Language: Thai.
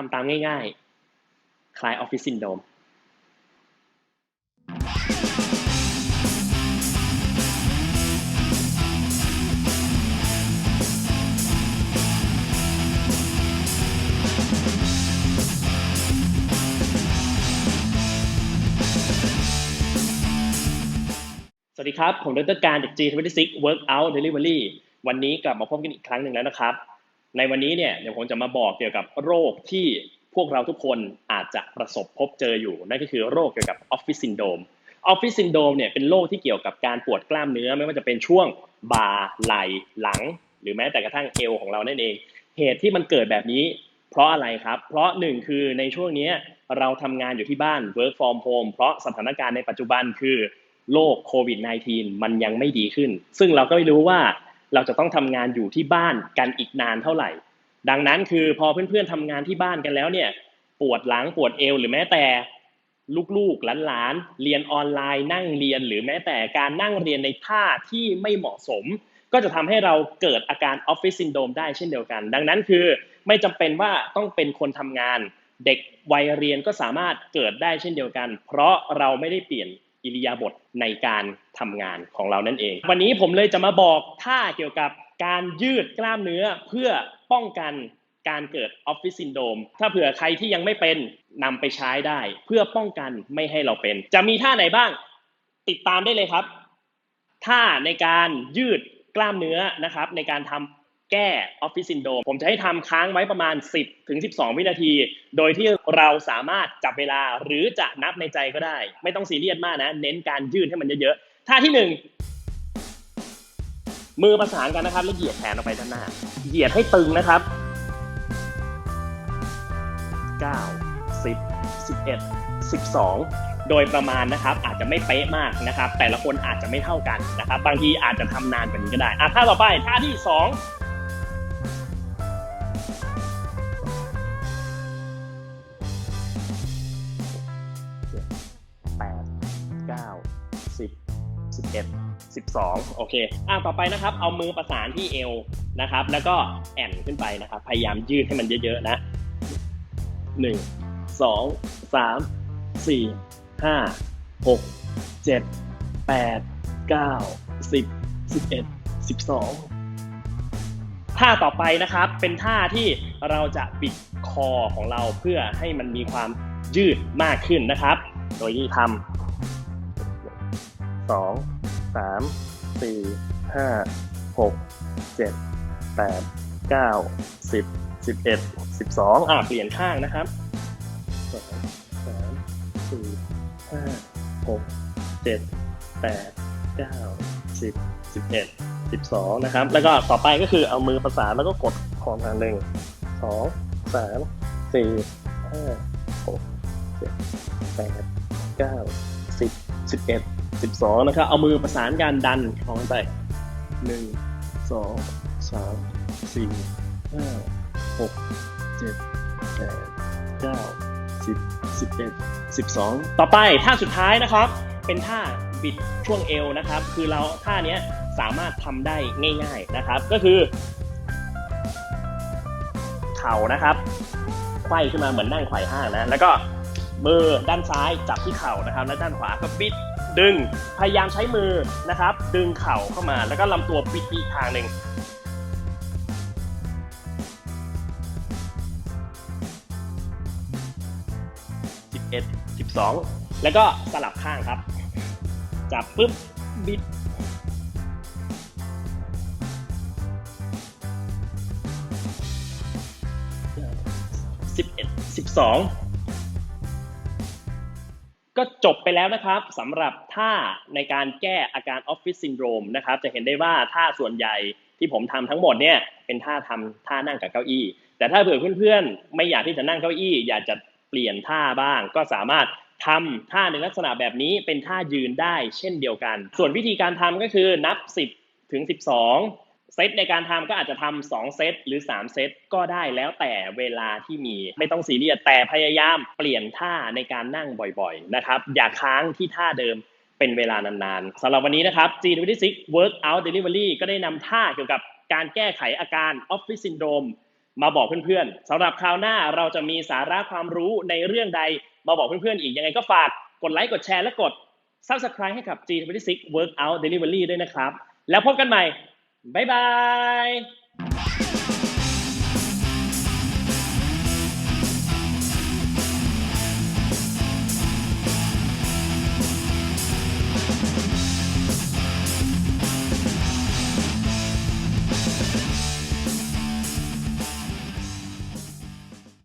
ทำตามง่ายๆ คลายออฟฟิศซินโดมสวัสดีครับ ผมดรการจาก G26 Workout Delivery วันนี้กลับมาพบกันอีกครั้งหนึ่งแล้วนะครับ ในวันนี้เนี่ยเดี๋ยวผมจะมาบอกเกี่ยวกับโรคที่พวกเราทุกคนอาจจะประสบพบเจออยู่ นั่นก็คือโรคเกี่ยวกับ Office Syndrome Office Syndrome เนี่ยเป็นโรคที่เกี่ยวกับการปวดกล้ามเนื้อไม่ว่าจะเป็นช่วงบ่าไหล่หลัง หรือแม้แต่กระทั่งเอวของเรานั่นเอง เหตุที่มันเกิดแบบนี้ เพราะอะไรครับ เพราะหนึ่งคือในช่วงนี้เราทำงานอยู่ที่บ้าน work from home เพราะสถานการณ์ในปัจจุบันคือโรคโควิด -19 มันยังไม่ดีขึ้น ซึ่งเราก็ไม่รู้ว่า เราจะต้องทำงานอยู่ที่บ้านกันอีกนานเท่าไหร่ ดังนั้นคือพอเพื่อนๆทำงานที่บ้านกันแล้วเนี่ย ปวดหลังปวดเอวหรือแม้แต่ลูกๆหลานๆเรียนออนไลน์นั่งเรียนหรือแม้แต่การนั่งเรียนในท่าที่ไม่เหมาะสม ก็จะทำให้เราเกิดอาการออฟฟิศซินโดรมได้เช่นเดียวกัน ดังนั้นคือไม่จำเป็นว่าต้องเป็นคนทำงาน เด็กวัยเรียนก็สามารถเกิดได้เช่นเดียวกัน เพราะเราไม่ได้เปลี่ยน อิริยาบถในการทำงานของเรานั่นเอง วันนี้ผมเลยจะมาบอกท่าเกี่ยวกับการยืดกล้ามเนื้อเพื่อป้องกันการเกิดออฟฟิศซินโดมถ้าเผื่อใครที่ยังไม่เป็นนำไปใช้ได้ เพื่อป้องกันไม่ให้เราเป็น จะมีท่าไหนบ้าง ติดตามได้เลยครับ ท่าในการยืดกล้ามเนื้อนะครับ ในการทำ แก้ออฟฟิศซินโดมผมจะให้ทำค้างไว้ประมาณ 10ถึง12 วินาที โดยที่เราสามารถจับเวลาหรือจะนับในใจก็ได้ ไม่ต้องซีเรียสมากนะ เน้นการยืดให้มันเยอะๆท่าที่หนึ่งมือประสานกันนะครับ แล้วเหยียดแขนออกไปด้านหน้า เหยียดให้ตึงนะครับ 9 10 11 12 โดยประมาณนะครับ อาจจะไม่เป๊ะมากนะครับ แต่ละคนอาจจะไม่เท่ากันนะครับ บางทีอาจจะทำนานกว่านี้ก็ได้อะท่าต่อไปท่าที่ 2 11 12 โอเค อะต่อไปนะครับ เอามือประสานที่เอวนะครับ แล้วก็แอนขึ้นไปนะครับ พยายามยืดให้มันเยอะๆนะ 1 2 3 4 5 6 7 8 9 10 11 12ท่าต่อไปนะครับเป็นท่าที่เราจะปิดคอของเราเพื่อให้มันมีความยืดมากขึ้นนะครับ โดยที่ทำ สองสามสี่ห้าหกเจ็ดแปดเก้าสิบสิบเอ็ดสิบสองอ่าเปลี่ยนข้างนะครับสองสามสี่ห้าหกเจ็ดแปดเก้าสิบสิบเอ็ดสิบสองนะครับ แล้วก็ต่อไปก็คือเอามือประสานแล้วก็กดคอมาหนึ่งสองสามสี่ห้าหกเจ็ดแปดเก้าสิบสิบเอ็ด สิบสองนะครับ เอามือประสานกันดันคอไปหนึ่งสองสามสี่ห้าหกเจ็ดแปดเก้าสิบสิบเอ็ดสิบสองต่อไปท่าสุดท้ายนะครับ เป็นท่าบิดช่วงเอวนะครับ คือเราท่านี้สามารถทำได้ง่าย ๆนะครับ ก็คือ เข่านะครับไขว้ขึ้นมาเหมือนนั่งไขว่ห้างนะ แล้วก็มือด้านซ้ายจับที่เข่านะครับ และด้านขวาก็บิด ดึงพยายามใช้มือนะครับ ดึงเข่าเข้ามาแล้วก็ลำตัวบิดอีกทางหนึ่งสิบเอ็ดสิบสองแล้วก็สลับข้างครับ จับปุ๊บบิดสิบเอ็ดสิบสอง ก็จบไปแล้วนะครับสำหรับท่าในการแก้อาการออฟฟิศซินโดรมนะครับจะเห็นได้ว่าท่าส่วนใหญ่ที่ผมทำทั้งหมดเนี่ยเป็นท่าทำท่านั่งกับเก้าอี้ แต่ถ้าเผื่อเพื่อนๆ ไม่อยากที่จะนั่งเก้าอี้ อยากจะเปลี่ยนท่าบ้าง ก็สามารถทำท่าในลักษณะแบบนี้เป็นท่ายืนได้เช่นเดียวกัน ส่วนวิธีการทำก็คือนับ 10 ถึง 12 เซตในการทำก็อาจจะทำสองเซตหรือ 3 เซตก็ได้แล้วแต่เวลาที่มีไม่ต้องซีเรียสแต่พยายามเปลี่ยนท่าในการนั่งบ่อยๆนะครับอย่าค้างที่ท่าเดิมเป็นเวลานานๆสำหรับวันนี้นะครับ G26 Workout Delivery ก็ได้นำท่าเกี่ยวกับการแก้ไขอาการ Office Syndrome มาบอกเพื่อนๆสำหรับคราวหน้าเราจะมีสาระความรู้ในเรื่องใดมาบอกเพื่อนๆอีกยังไงก็ฝากกดไลค์กดแชร์และกด Subscribe ให้กับ G26 Workout Delivery ด้วยนะครับ แล้วพบกันใหม่ บ๊ายบาย